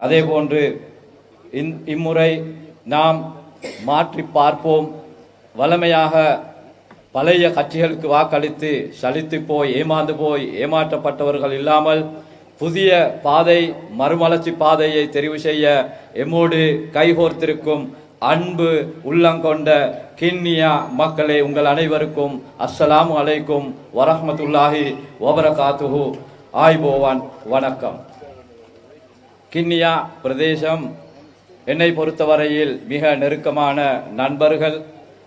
அதே போன்று இம்முறை நாம் மாற்றி பார்ப்போம். வளமையாக பழைய கட்சிகளுக்கு வாக்களித்து சலித்து போய் ஏமாந்து போய் ஏமாற்றப்பட்டவர்கள் இல்லாமல் புதிய பாதை மறுமலர்ச்சி பாதையை தெரிவு செய்ய எம்மோடு கைகோர்த்திருக்கும் அன்பு உள்ளங்கொண்ட கிண்ணியா மக்களே உங்கள் அனைவருக்கும் அஸ்ஸலாமு அலைக்கும் வரஹமத்துல்லாஹி வபரகாத்துஹு. ஆய்போவான் வணக்கம். கிண்ணியா பிரதேசம். என்னை பொறுத்தவரையில் மிக நெருக்கமான நண்பர்கள்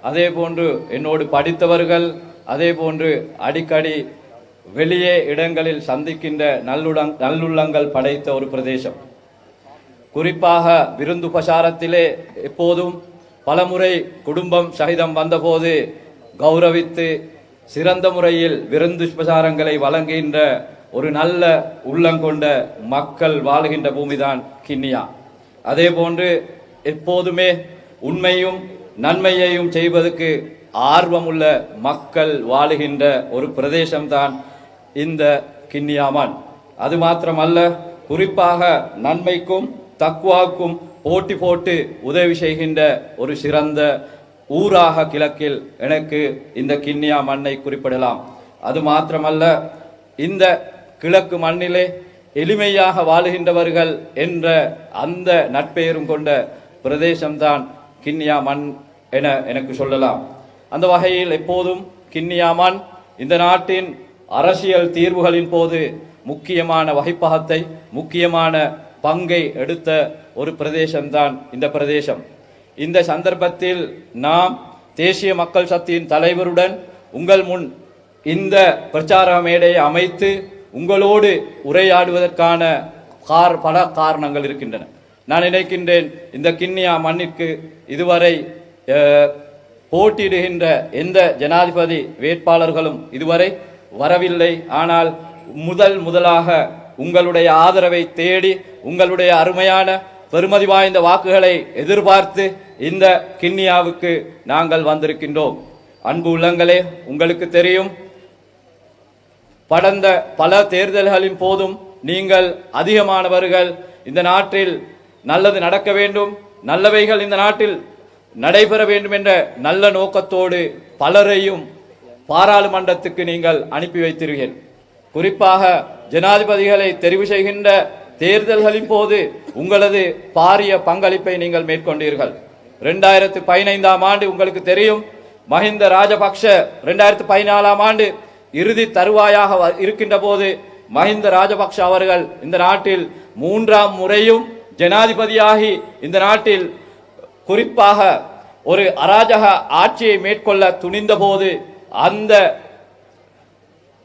அதே போன்று என்னோடு படித்தவர்கள் அதே போன்று அடிக்கடி வெளியே இடங்களில் சந்திக்கின்ற நல்லுடங் நல்லுள்ளங்கள் படைத்த ஒரு பிரதேசம். குறிப்பாக விருந்து பிரசாரத்திலே எப்போதும் பலமுறை குடும்பம் சகிதம் வந்தபோது கௌரவித்து சிறந்த முறையில் விருந்து பிரசாரங்களை வழங்குகின்ற ஒரு நல்ல உள்ளங்கொண்ட மக்கள் வாழுகின்ற பூமிதான் கிண்ணியா. அதே போன்று எப்போதுமே உண்மையும் நன்மையையும் செய்வதற்கு ஆர்வமுள்ள மக்கள் வாழுகின்ற ஒரு பிரதேசம்தான் இந்த கிண்ணியாமான். அது மாத்திரமல்ல குறிப்பாக நன்மைக்கும் தக்குவாக்கும் போட்டி போட்டு உதவி செய்கின்ற ஒரு சிறந்த ஊராக கிழக்கில் எனக்கு இந்த கிண்ணியா மண்ணை குறிப்பிடலாம். அது மாத்திரமல்ல இந்த கிழக்கு மண்ணிலே எளிமையாக வாழுகின்றவர்கள் என்ற அந்த நட்பெயரும் கொண்ட பிரதேசம்தான் கிண்ணியா மண் என எனக்கு சொல்லலாம். அந்த வகையில் எப்போதும் கிண்ணியா மண் இந்த நாட்டின் அரசியல் தீர்வுகளின் போது முக்கியமான வகைப்பாகத்தை முக்கியமான பங்கை எடுத்த ஒரு பிரதேசம்தான் இந்த பிரதேசம். இந்த சந்தர்ப்பத்தில் நாம் தேசிய மக்கள் சக்தியின் தலைவருடன் உங்கள் முன் இந்த பிரச்சார மேடையை அமைத்து உங்களோடு உரையாடுவதற்கான கார் பல காரணங்கள் இருக்கின்றன. நான் நினைக்கின்றேன் இந்த கிண்ணியா மண்ணிற்கு இதுவரை போட்டியிடுகின்ற எந்த ஜனாதிபதி வேட்பாளர்களும் இதுவரை வரவில்லை. ஆனால் முதல் முதலாக உங்களுடைய ஆதரவை தேடி உங்களுடைய அருமையான பெருமதி வாய்ந்த வாக்குகளை எதிர்பார்த்து இந்த கிண்ணியாவுக்கு நாங்கள் வந்திருக்கின்றோம். அன்பு உள்ளங்களே உங்களுக்கு தெரியும் படந்த பல தேர்தல்களின் போதும் நீங்கள் அதிகமானவர்கள். இந்த நாட்டில் நல்லது நடக்க வேண்டும். நல்லவைகள் இந்த நாட்டில் நடைபெற வேண்டும் என்ற நல்ல நோக்கத்தோடு பலரையும் பாராளுமன்றத்துக்கு நீங்கள் அனுப்பி வைத்தீர்கள் குறிப்பாக ஜனாதிபதிகளை தெரிவு செய்கின்ற தேர்தல்களின் போது உங்களது பாரிய பங்களிப்பை நீங்கள் மேற்கொண்டீர்கள். ரெண்டாயிரத்து பதினைந்தாம் ஆண்டு உங்களுக்கு தெரியும். மஹிந்த ராஜபக்ஷ ரெண்டாயிரத்து பதினாலாம் ஆண்டு இறுதி தருவாயாக வ- இருக்கின்ற போது மஹிந்த ராஜபக்ஷ அவர்கள் இந்த நாட்டில் மூன்றாம் முறையும் ஜனாதிபதியாகி இந்த நாட்டில் குறிப்பாக ஒரு அராஜக ஆட்சியை மேற்கொள்ள துணிந்த போது அந்த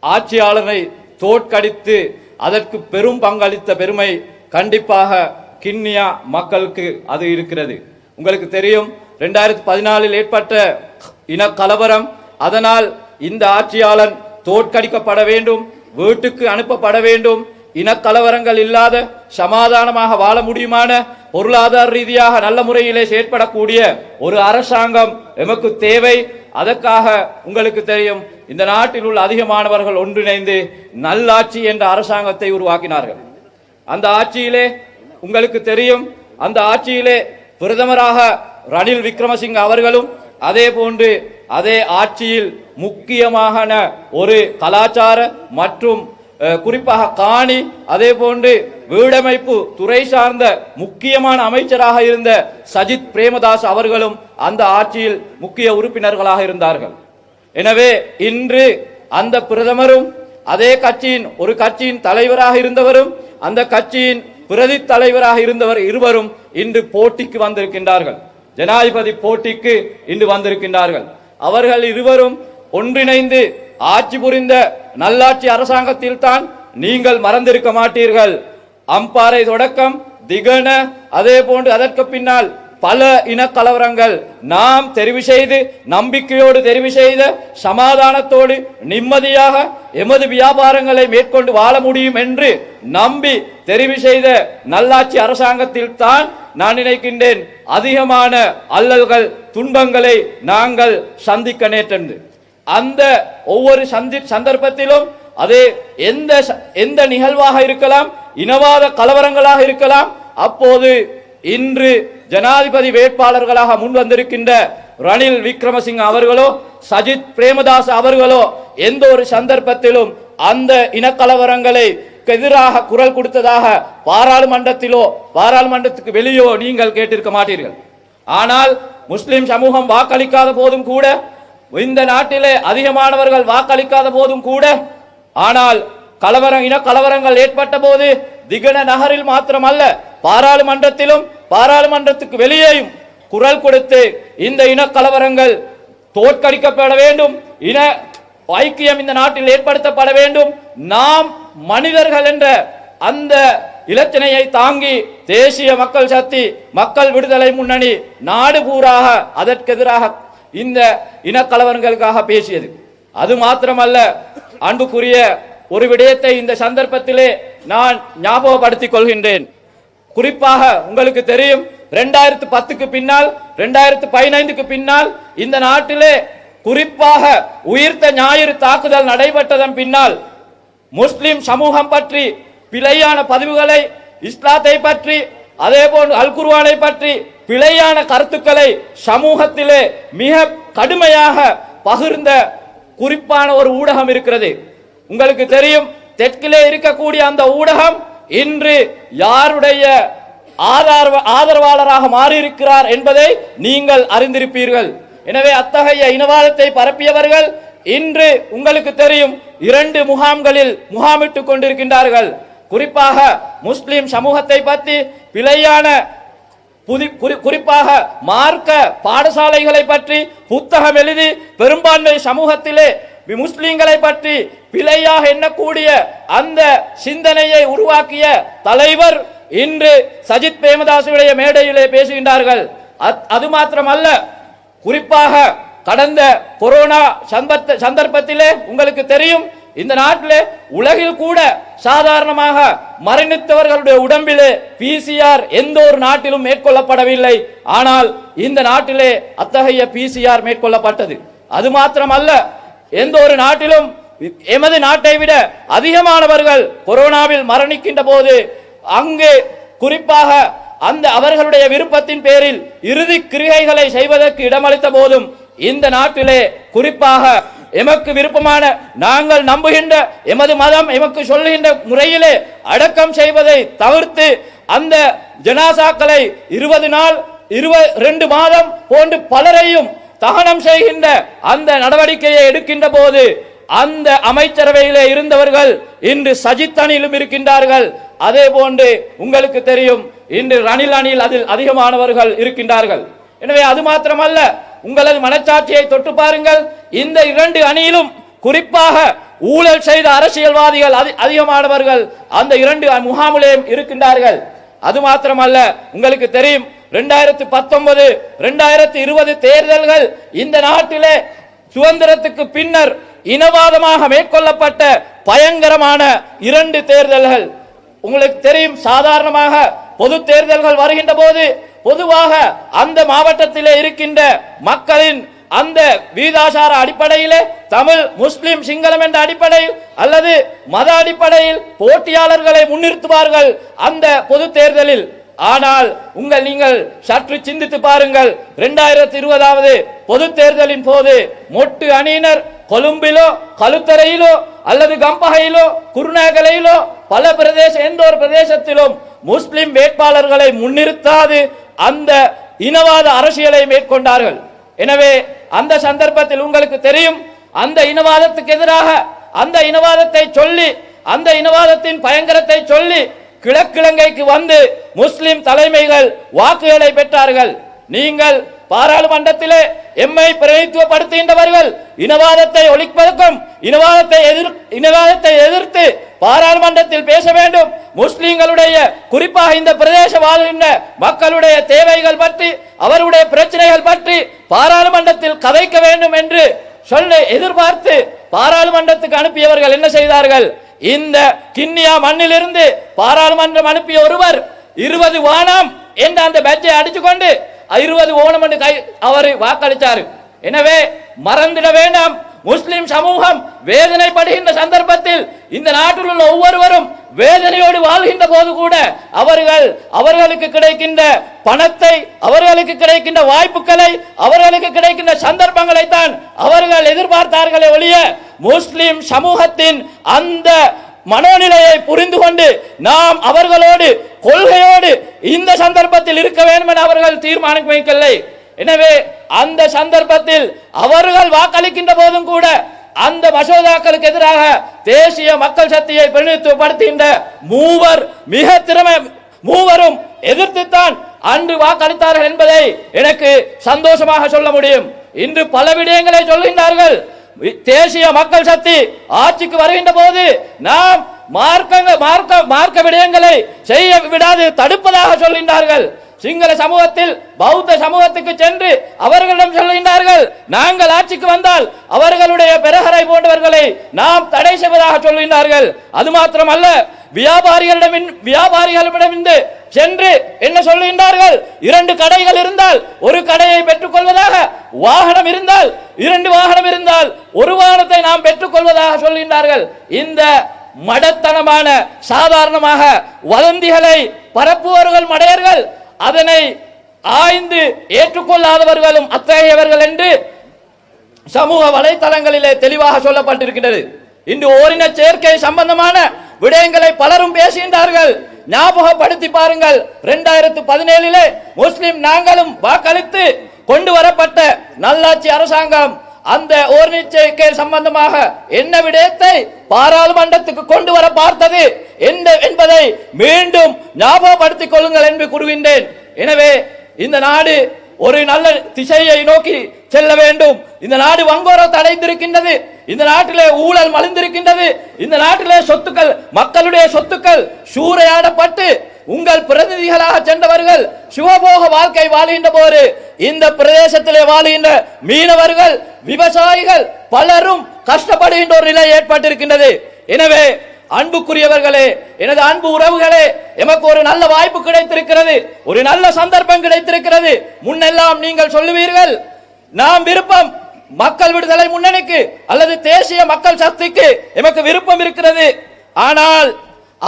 ஆட்சியாளரை தோற்கடித்து அதற்கு பெரும் பங்களித்த பெருமை கண்டிப்பாக கிண்ணியா மக்களுக்கு அது இருக்கிறது. உங்களுக்கு தெரியும் ரெண்டாயிரத்தி பதினாலில் ஏற்பட்ட இன கலவரம் அதனால் இந்த ஆட்சியாளன் தோற்கடிக்கப்பட வேண்டும் வீட்டுக்கு அனுப்பப்பட வேண்டும். இனக்கலவரங்கள் இல்லாத சமாதானமாக வாழ முடியுமான பொருளாதார ரீதியாக நல்ல முறையிலே செயற்படக்கூடிய ஒரு அரசாங்கம் எமக்கு தேவை. அதற்காக உங்களுக்கு தெரியும் இந்த நாட்டில் உள்ள அதிகமானவர்கள் ஒன்றிணைந்து நல்லாட்சி என்ற அரசாங்கத்தை உருவாக்கினார்கள். அந்த ஆட்சியிலே உங்களுக்கு தெரியும் அந்த ஆட்சியிலே பிரதமராக ரணில் விக்ரமசிங்க அவர்களும் அதே போன்று அதே ஆட்சியில் முக்கியமான ஒரு கலாச்சார மற்றும் குறிப்பாக காணி அதே போன்று வீடமைப்பு துறை சார்ந்த முக்கியமான அமைச்சராக இருந்த சஜித் பிரேமதாஸ் அவர்களும் அந்த ஆட்சியில் முக்கிய உறுப்பினர்களாக இருந்தார்கள். எனவே இன்று அந்த பிரதமரும் அதே கட்சியின் ஒரு கட்சியின் தலைவராக இருந்தவரும் அந்த கட்சியின் பிரதி தலைவராக இருந்தவர் இருவரும் இன்று போட்டிக்கு வந்திருக்கின்றார்கள். ஜனாதிபதி போட்டிக்கு இன்று வந்திருக்கின்றார்கள். அவர்கள் இருவரும் ஒன்றிணைந்து ஆட்சி புரிந்த நல்லாட்சி அரசாங்கத்தில் தான் நீங்கள் மறந்திருக்க மாட்டீர்கள். அம்பாறை தொடக்கம் திகன அதே போன்று அதற்கு பின்னால் பல இனக்கலவரங்கள். நாம் தெரிவு செய்து நம்பிக்கையோடு தெரிவு செய்த சமாதானத்தோடு நிம்மதியாக எமது வியாபாரங்களை மேற்கொண்டு வாழ முடியும் என்று நம்பி தெரிவு செய்த நல்லாட்சி அரசாங்கத்தில் தான் நான் நினைக்கின்றேன். அதிகமான அல்லல்கள் துன்பங்களை நாங்கள் சந்திக்க நேற்றென்று அந்த ஒவ்வொரு சந்தி சந்தர்ப்பத்திலும் அது எந்த ச- எந்த நிகழ்வாக இருக்கலாம் இனவாத கலவரங்களாக இருக்கலாம் அப்போது இன்று ஜனாதிபதி வேட்பாளர்களாக முன் வந்திருக்கின்ற ரணில் விக்ரமசிங்க அவர்களோ சஜித் பிரேமதாஸ் அவர்களோ எந்த ஒரு சந்தர்ப்பத்திலும் அந்த இனக்கலவரங்களை எதிராக குரல் கொடுத்ததாக பாராளுமன்றத்திலோ பாராளுமன்றத்துக்கு வெளியோ நீங்கள் கேட்டிருக்க மாட்டீர்கள். ஆனால் முஸ்லிம் சமூகம் வாக்களிக்காத போதும் கூட இந்த நாட்டிலே அதிகமானவர்கள் வாக்களிக்காத போதும் கூட ஆனால் கலவரம் இன கலவரங்கள் ஏற்பட்ட போது திகன நகரில் மாத்திரமல்ல பாராளுமன்றத்திலும் பாராளுமன்றத்துக்கு வெளியேயும் குரல் கொடுத்து இந்த இன கலவரங்கள் தோற்கடிக்கப்பட வேண்டும் இன ஐக்கியம் இந்த நாட்டில் ஏற்படுத்தப்பட வேண்டும். நாம் மனிதர்கள் என்ற அந்த இலச்சினையை தாங்கி தேசிய மக்கள் சக்தி மக்கள் விடுதலை முன்னணி நாடு பூராக அதற்கெதிராக இந்த இனக்கலவரங்களுக்காக பேசியது. அது மாத்திரமல்ல அன்புக்குரிய ஒரு விடயத்தை இந்த சந்தர்ப்பத்திலே நான் ஞாபகப்படுத்திக் கொள்கின்றேன். குறிப்பாக உங்களுக்கு தெரியும் ரெண்டாயிரத்து பத்துக்கு பின்னால் ரெண்டாயிரத்து பதினைந்துக்கு பின்னால் இந்த நாட்டிலே குறிப்பாக உயிர்த்த ஞாயிறு தாக்குதல் நடைபெற்றதன் பின்னால் முஸ்லிம் சமூகம் பற்றி பிழையான பதிவுகளை இஸ்லாத்தை பற்றி அதே போன்று அல் பற்றி பிழையான கருத்துக்களை சமூகத்திலே மிக கடுமையாக பகிர்ந்த குறிப்பான ஒரு ஊடகம் இருக்கிறது. உங்களுக்கு தெரியும் தெற்கிலே இருக்கக்கூடிய அந்த ஊடகம் இன்று யாருடைய ஆதார ஆதரவாளராக மாறியிருக்கிறார் என்பதை நீங்கள் அறிந்திருப்பீர்கள். எனவே அத்தகைய இனவாதத்தை பரப்பியவர்கள் இன்று உங்களுக்கு தெரியும் இரண்டு முகாம்களில் முகாமிட்டுக் கொண்டிருக்கின்றார்கள். குறிப்பாக முஸ்லிம் சமூகத்தை பற்றி பிழையான குறிப்பாக மார்க்க பாடசாலைகளை பற்றி புத்தகம் எழுதி பெரும்பான்மை சமூகத்திலே வி- முஸ்லிம்களை பற்றி பிழையாக எண்ணக்கூடிய அந்த சிந்தனையை உருவாக்கிய தலைவர் இன்று சஜித் பிரேமதாசுடைய மேடையிலே பேசுகின்றார்கள். அத்- அது மாத்திரமல்ல குறிப்பாக கடந்த கொரோனா சந்தர்ப்பத்திலே உங்களுக்கு தெரியும் இந்த நாட்டிலே உலகில் கூட சாதாரணமாக மரணித்தவர்களுடைய உடம்பிலே பிசிஆர் எந்த ஒரு நாட்டிலும் மேற்கொள்ளப்படவில்லை. ஆனால் இந்த நாட்டிலே அத்தகைய பிசிஆர் மேற்கொள்ளப்பட்டது. அது மாத்திரமல்ல எந்த ஒரு நாட்டிலும் எமது நாட்டை விட அதிகமானவர்கள் கொரோனாவில் மரணிக்கின்ற போது அங்கு குறிப்பாக அந்த அவர்களுடைய விருப்பத்தின் பேரில் இறுதி கிரிகைகளை செய்வதற்கு இடமளித்த போதும் இந்த நாட்டிலே குறிப்பாக எமக்கு விருப்பமான நாங்கள் நம்புகின்ற எமது மதம் எமக்கு சொல்லுகின்ற முறையிலே அடக்கம் செய்வதை தவிர்த்து அந்த ஜனாசாக்களை இருபது நாள் இருபது ரெண்டு மாதம் போன்று பலரையும் தகனம் செய்கின்ற அந்த நடவடிக்கையை எடுக்கின்ற போது அந்த அமைச்சரவையிலே இருந்தவர்கள் இன்று சஜித் அணியிலும் இருக்கின்றார்கள். அதே போன்று உங்களுக்கு தெரியும் இன்று ரணில் அணியில் அதில் அதிகமானவர்கள் இருக்கின்றார்கள். எனவே அது மாத்திரமல்ல உங்களது மனச்சாட்சியை தொட்டு பாருங்கள். இந்த இரண்டு அணியிலும் குறிப்பாக ஊழல் செய்த அரசியல்வாதிகள் அதி- அதிகமானவர்கள் அந்த இரண்டு முகாமிலேயும் இருக்கின்றார்கள். அது மாத்திரமல்ல உங்களுக்கு தெரியும் ரெண்டாயிரத்தி பத்தொன்பது ரெண்டாயிரத்தி இருபது தேர்தல்கள் இந்த நாட்டிலே சுதந்திரத்துக்கு பின்னர் இனவாதமாக மேற்கொள்ளப்பட்ட பயங்கரமான இரண்டு தேர்தல்கள். உங்களுக்கு தெரியும் சாதாரணமாக பொது தேர்தல்கள் வருகின்ற போது பொதுவாக அந்த மாவட்டத்திலே இருக்கின்ற மக்களின் அந்த வீதாசார அடிப்படையிலே தமிழ் முஸ்லிம் சிங்களம் என்ற அடிப்படையில் அல்லது மத அடிப்படையில் போட்டியாளர்களை முன்னிறுத்துவார்கள் அந்த பொது தேர்தலில். ஆனால் உங்கள் நீங்கள் சற்று சிந்தித்து பாருங்கள். இரண்டாயிரத்தி இருபதாவது பொது தேர்தலின் போது மொட்டு அணியினர் கொழும்பிலோ கழுத்தரையிலோ அல்லது கம்பகையிலோ குருநாகலையிலோ பல பிரதேச எந்த ஒரு பிரதேசத்திலும் முஸ்லிம் வேட்பாளர்களை முன்னிறுத்தாது அந்த இனவாத அரசியலை மேற்கொண்டார்கள். எனவே அந்த சந்தர்ப்பத்தில் உங்களுக்கு தெரியும் அந்த இனவாதத்துக்கு எதிராக அந்த இனவாதத்தை சொல்லி அந்த இனவாதத்தின் பயங்கரத்தை சொல்லி கிழக்கிழங்கைக்கு வந்து முஸ்லிம் தலைமைகள் வாக்குகளை பெற்றார்கள். நீங்கள் பாராளுமன்றத்திலே எம்மை பிரதித்துவப்படுத்துகின்றவர்கள் இனவாதத்தை ஒழிப்பதற்கும் இனவாதத்தை எதிர் இனவாதத்தை எதிர்த்து பாராளுமன்றத்தில் பேச வேண்டும். முஸ்லிம்களுடைய குறிப்பாக இந்த பிரதேச வாழ்கின்ற மக்களுடைய தேவைகள் பற்றி அவருடைய பிரச்சனைகள் பற்றி பாராளுமன்றத்தில் கதைக்க வேண்டும் என்று சொல்ல எதிர்பார்த்து பாராளுமன்றத்துக்கு அனுப்பியவர்கள் என்ன செய்தார்கள்? இந்த கிண்ணியா மண்ணிலிருந்து பாராளுமன்றம் அனுப்பிய ஒருவர் இருபது வானம் என்ற அந்த பேட்சை அடிச்சுக்கொண்டு இருபது ஓணம் என்று கை அவர் வாக்களித்தார். எனவே மறந்துட வேண்டாம். முஸ்லிம் சமூகம் வேதனைப்படுகின்ற சந்தர்ப்பத்தில் இந்த நாட்டில் உள்ள ஒவ்வொருவரும் வேதனையோடு வாழ்கின்ற போது கூட அவர்கள் அவர்களுக்கு கிடைக்கின்ற பணத்தை அவர்களுக்கு கிடைக்கின்ற வாய்ப்புகளை அவர்களுக்கு கிடைக்கின்ற சந்தர்ப்பங்களை தான் அவர்கள் எதிர்பார்த்தார்களே ஒழிய முஸ்லிம் சமூகத்தின் அந்த மனோநிலையை புரிந்து கொண்டு நாம் அவர்களோடு கொள்கையோடு இந்த சந்தர்ப்பத்தில் இருக்க வேண்டும் என அவர்கள் தீர்மானம் வைக்கவில்லை எனவே அந்த சந்தர்ப்பத்தில் அவர்கள் வாக்களிக்கின்ற போதும் கூட அந்த மசோதாக்களுக்கு எதிராக தேசிய மக்கள் சக்தியை பிரதிநிதித்துவப்படுத்துகின்ற மூவர் மிக திறமை மூவரும் எதிர்த்துத்தான் அன்று வாக்களித்தார்கள் என்பதை எனக்கு சந்தோஷமாக சொல்ல முடியும். இன்று பல விடயங்களை சொல்கின்றார்கள். தேசிய மக்கள் சக்தி ஆட்சிக்கு வருகின்ற போது நாம் மார்க்கங்க மார்க்க மார்க்க விடயங்களை செய்ய விடாது தடுப்பதாக சொல்கின்றார்கள். சிங்கள சமூகத்தில் பௌத்த சமூகத்துக்கு சென்று அவர்களிடம் சொல்கின்றார்கள் நாங்கள் ஆட்சிக்கு வந்தால் அவர்களுடைய பெருகரை போன்றவர்களை நாம் தடை செய்வதாக சொல்கின்றார்கள். அது மாத்திரமல்ல வியாபாரிகளிடம் வியாபாரிகளிடமிருந்து சென்று என்ன சொல்லுகின்றார்கள் இரண்டு கடைகள் இருந்தால் ஒரு கடையை பெற்றுக் கொள்வதாக வாகனம் இருந்தால் இரண்டு வாகனம் இருந்தால் ஒரு வாகனத்தை நாம் பெற்றுக் கொள்வதாக சொல்கின்றார்கள். இந்த மடத்தனமான சாதாரணமாக வதந்திகளை பரப்புவர்கள் மடையர்கள் அதனை ஆய்ந்து ஏற்றுக்கொள்ளாதவர்களும் அத்தகையவர்கள் என்று சமூக வலைத்தளங்களிலே தெளிவாக சொல்லப்பட்டிருக்கிறது இன்று ஓரின சேர்க்கை சம்பந்தமான விடயங்களை பலரும் பேசுகின்றார்கள். ஞாபகப்படுத்தி பாருங்கள் இரண்டாயிரத்து பதினேழிலே முஸ்லிம் நாங்களும் வாக்களித்து கொண்டு வரப்பட்ட நல்லாட்சி அரசாங்கம் அந்த ஓர்னிச்சை சம்பந்தமாக என்ன விடயத்தை பாராளுமன்றத்துக்கு கொண்டு வர பார்த்தது என்ன என்பதை மீண்டும் ஞாபகப்படுத்திக் கொள்ளுங்கள் என்று கூறுகின்றேன். எனவே இந்த நாடு ஒரு நல்ல திசையை நோக்கி செல்ல வேண்டும். இந்த நாடு வங்கோரம் தடைந்திருக்கின்றது இந்த நாட்டிலே ஊழல் மலிந்திருக்கின்றது. இந்த நாட்டிலே சொத்துக்கள் மக்களுடைய சொத்துக்கள் சூறையாடப்பட்டு உங்கள் பிரதிநிதிகளாக சென்றவர்கள் சுகபோக வாழ்க்கை வாழுகின்ற போது இந்த பிரதேசத்திலே வாழுகின்ற மீனவர்கள் விவசாயிகள் பலரும் கஷ்டப்படுகின்ற ஒரு நிலை ஏற்பட்டிருக்கின்றது. எனவே அன்புக்குரியவர்களே எனது அன்பு உறவுகளே எமக்கு ஒரு நல்ல வாய்ப்பு கிடைத்திருக்கிறது ஒரு நல்ல சந்தர்ப்பம் கிடைத்திருக்கிறது. முன்னெல்லாம் நீங்கள் சொல்லுவீர்கள் நாம் விருப்பம் மக்கள் விடுதலை முன்னணிக்கு அல்லது தேசிய மக்கள் சக்திக்கு எமக்கு விருப்பம் இருக்கிறது. ஆனால்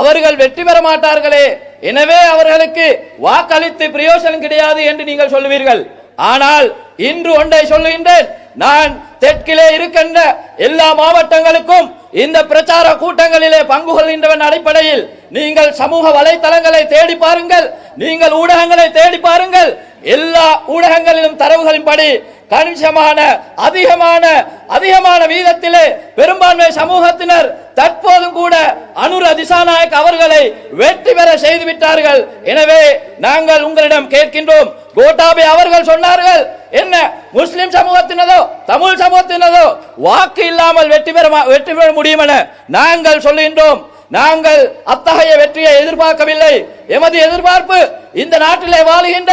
அவர்கள் வெற்றி பெற மாட்டார்களே. எனவே அவர்களுக்கு வாக்களித்து பிரயோசனம் கிடையாது என்று நீங்கள் சொல்லுவீர்கள். ஆனால் இன்று ஒன்றை சொல்லுகின்றேன். நான் தெற்கிலே இருக்கின்ற எல்லா மாவட்டங்களுக்கும் இந்த பிரச்சார கூட்டங்களிலே பங்கு கொள்கின்றவன் அடிப்படையில் நீங்கள் சமூக வலைத்தளங்களை தேடி பாருங்கள். நீங்கள் ஊடகங்களை தேடி பாருங்கள். எல்லா ஊடகங்களிலும் தரவுகளின்படி கணிசமான அதிகமான அதிகமான வீதத்திலே பெரும்பான்மை சமூகத்தினர் தற்போதும் கூட அனுர திசாநாயக் அவர்களை வெற்றி பெற செய்து விட்டார்கள். எனவே நாங்கள் உங்களிடம் கேட்கின்றோம் கோட்டாபே அவர்கள் சொன்னார்கள் என்ன முஸ்லிம் சமூகத்தினதோ தமிழ் சமூகத்தினதோ வாக்கு இல்லாமல் வெற்றி பெற மா- வெற்றி பெற முடியும் என நாங்கள் சொல்கின்றோம். நாங்கள் அத்தகைய வெற்றியை எதிர்பார்க்கவில்லை. எமது எதிர்பார்ப்பு இந்த நாட்டிலே வாழுகின்ற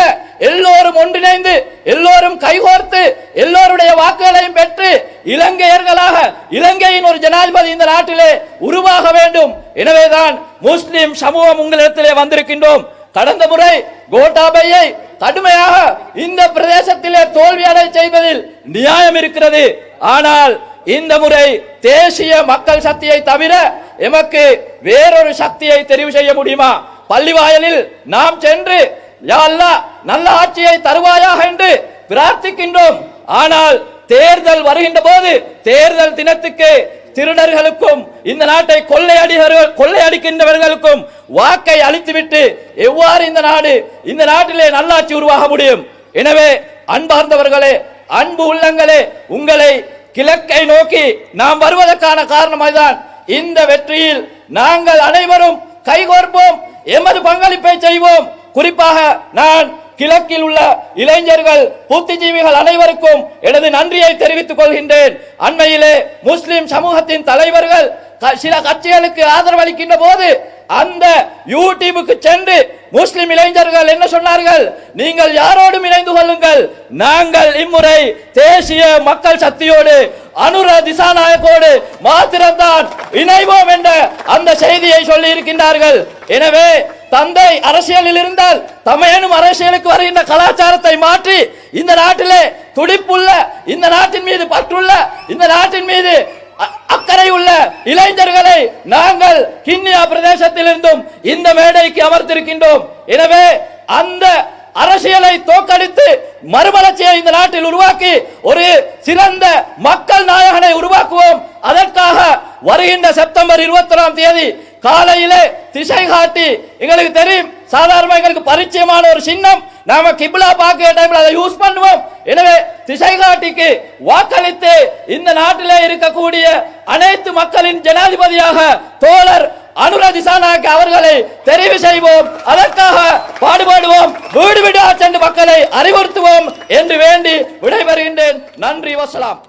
எல்லோரும் ஒன்றிணைந்து எல்லோரும் கைகோர்த்து எல்லோருடைய வாக்குகளையும் பெற்று இலங்கையர்களாக இலங்கையின் ஒரு ஜனாதிபதி இந்த நாட்டிலே உருவாக வேண்டும். எனவேதான் முஸ்லிம் சமூகம் உங்களிடத்திலே வந்திருக்கின்றோம். கடந்த முறை கோட்டாபையை கடுமையாக இந்த பிரதேசத்திலே தோல்வி அடை செய்வதில் நியாயம் இருக்கிறது. ஆனால் இந்த முறை தேசிய மக்கள் சக்தியை தவிர எமக்கு வேறொரு சக்தியை தெரிவு செய்ய முடியுமா? பள்ளிவாயலில் நாம் சென்று யா நல்ல ஆட்சியை தருவாயாக என்று பிரார்த்திக்கின்றோம். ஆனால் தேர்தல் வருகின்ற போது தேர்தல் தினத்துக்கு திருடர்களுக்கும் இந்த நாட்டை கொள்ளையடிகள் கொள்ளையடிக்கின்றவர்களுக்கும் வாக்கை அளித்துவிட்டு எவ்வாறு இந்த நாடு இந்த நாட்டிலே நல்லாட்சி உருவாக முடியும்? எனவே அன்பார்ந்தவர்களே அன்பு உள்ளங்களே உங்களை கிழக்கை நோக்கி நாம் வருவதற்கான காரணம் அதுதான் இந்த வெற்றியில் நாங்கள் அனைவரும் கைகோர்ப்போம் எமது பங்களிப்பை செய்வோம். குறிப்பாக நான் கிழக்கில் உள்ள இளைஞர்கள் புத்திஜீவிகள் அனைவருக்கும் எனது நன்றியை தெரிவித்துக் கொள்கின்றேன். அண்மையிலே முஸ்லிம் சமூகத்தின் தலைவர்கள் க- சில கட்சிகளுக்கு ஆதரவளிக்கின்ற போது அந்த யூடியூபுக்கு சென்று முஸ்லிம் இளைஞர்கள் என்ன சொன்னார்கள்? நீங்கள் யாரோடும் இணைந்து கொள்ளுங்கள். நாங்கள் இம்முறை தேசிய மக்கள் சக்தியோடு அனுர திசாநாயக்கோடு மாத்திரம்தான் இணைவோம் என்ற அந்த செய்தியை சொல்லி இருக்கின்றார்கள் எனவே தந்தை அரசியலில் இருந்தால் தமையனும் அரசியலுக்கு வருகின்ற கலாச்சாரத்தை மாற்றி இந்த நாட்டிலே துடிப்புள்ள இந்த நாட்டின் மீது பற்றுள்ள இந்த நாட்டின் மீது அக்கறை உள்ள இளைஞர்களை நாங்கள் கிண்ணியா பிரதேசத்திலிருந்தும் இந்த மேடைக்கு அமர்த்திருக்கின்றோம் எனவே அந்த அரசியலை தோக்கடித்து மறுமலர்ச்சியை இந்த நாட்டில் உருவாக்கி ஒரு சிறந்த மக்கள் நாயகனை உருவாக்குவோம். அதற்காக வருகின்ற செப்டம்பர் இருபத்தி தேதி காலையிலே திசை காட்டி எங்களுக்கு தெரியும் சாதாரண எங்களுக்கு பரிச்சயமான ஒரு சின்னம் நாம கிபிலா பார்க்கிற டைம்ல அதை யூஸ் பண்ணுவோம். எனவே திசைகாட்டிக்கு வாக்களித்து இந்த நாட்டிலே இருக்கக்கூடிய அனைத்து மக்களின் ஜனாதிபதியாக தோழர் அனுர திசானாக்கு அவர்களை தெரிவு செய்வோம். அதற்காக பாடுபடுவோம். வீடு வீடா சென்று மக்களை அறிவுறுத்துவோம் என்று வேண்டி விடைபெறுகின்றேன். நன்றி வசலாம்.